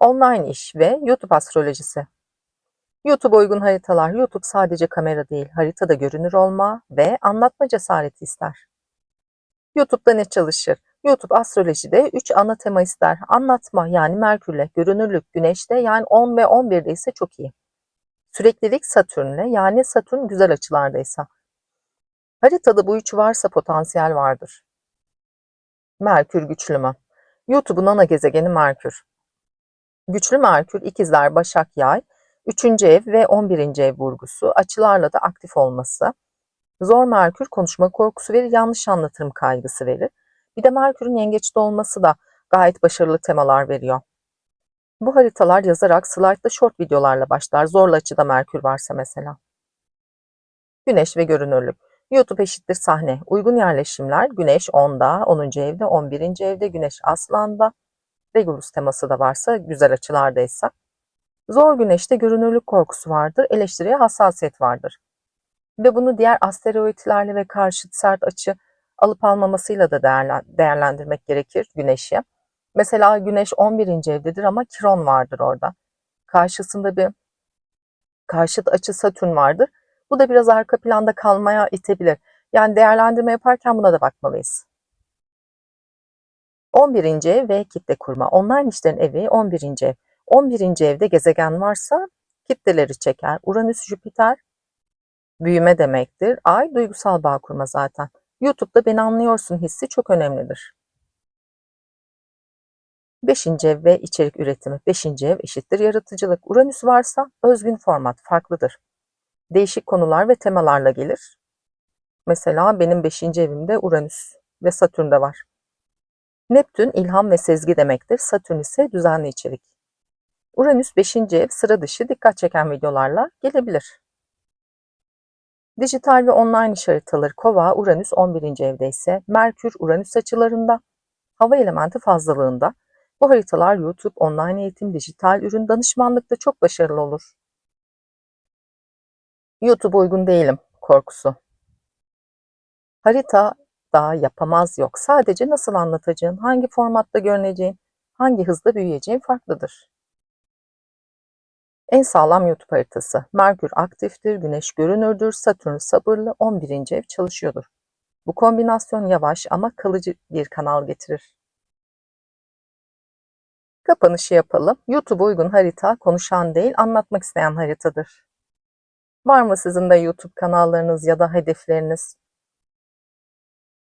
Online iş ve YouTube astrolojisi. YouTube uygun haritalar. YouTube sadece kamera değil, haritada görünür olma ve anlatma cesareti ister. YouTube'da ne çalışır? YouTube astrolojide 3 ana tema ister. Anlatma yani Merkür'le, görünürlük Güneş'te yani 10 ve 11'de ise çok iyi. Süreklilik Satürn'le yani Satürn güzel açılardaysa. Haritada bu üç varsa potansiyel vardır. Merkür güçlü mü? YouTube'un ana gezegeni Merkür. Güçlü Merkür, ikizler, Başak, Yay, 3. ev ve 11. ev vurgusu, açılarla da aktif olması. Zor Merkür konuşma korkusu verir, yanlış anlatırım kaygısı verir. Bir de Merkür'ün yengeçte olması da gayet başarılı temalar veriyor. Bu haritalar yazarak slide'da short videolarla başlar. Zorlu açıda Merkür varsa mesela. Güneş ve görünürlük. YouTube eşittir sahne. Uygun yerleşimler Güneş 10'da, 10. evde, 11. evde, Güneş Aslan'da. Regulus teması da varsa, güzel açılardaysa. Zor güneşte görünürlük korkusu vardır, eleştiriye hassasiyet vardır. Ve bunu diğer asteroidlerle ve karşıt sert açı alıp almamasıyla da değerlendirmek gerekir güneşi. Mesela güneş 11. evdedir ama Kiron vardır orada. Karşısında bir karşıt açı Satürn vardır. Bu da biraz arka planda kalmaya itebilir. Yani değerlendirme yaparken buna da bakmalıyız. 11. ev ve kitle kurma. Online işlerin evi 11. ev. 11. evde gezegen varsa kitleleri çeker. Uranüs, Jüpiter büyüme demektir. Ay duygusal bağ kurma zaten. YouTube'da beni anlıyorsun hissi çok önemlidir. 5. ev ve içerik üretimi. 5. ev eşittir yaratıcılık. Uranüs varsa özgün format farklıdır. Değişik konular ve temalarla gelir. Mesela benim 5. evimde Uranüs ve Satürn de var. Neptün ilham ve sezgi demektir. Satürn ise düzenli içerik. Uranüs 5. ev sıra dışı dikkat çeken videolarla gelebilir. Dijital ve online iş haritaları Kova, Uranüs 11. evde ise Merkür, Uranüs açılarında, hava elementi fazlalığında. Bu haritalar YouTube, online eğitim, dijital ürün danışmanlıkta çok başarılı olur. YouTube uygun değilim korkusu. Harita daha yapamaz yok. Sadece nasıl anlatacağın, hangi formatta görüneceğin, hangi hızda büyüyeceğin farklıdır. En sağlam YouTube haritası. Merkür aktiftir, Güneş görünürdür, Satürn sabırlı, 11. ev çalışıyordur. Bu kombinasyon yavaş ama kalıcı bir kanal getirir. Kapanışı yapalım. YouTube uygun harita konuşan değil, anlatmak isteyen haritadır. Var mı sizin de YouTube kanallarınız ya da hedefleriniz?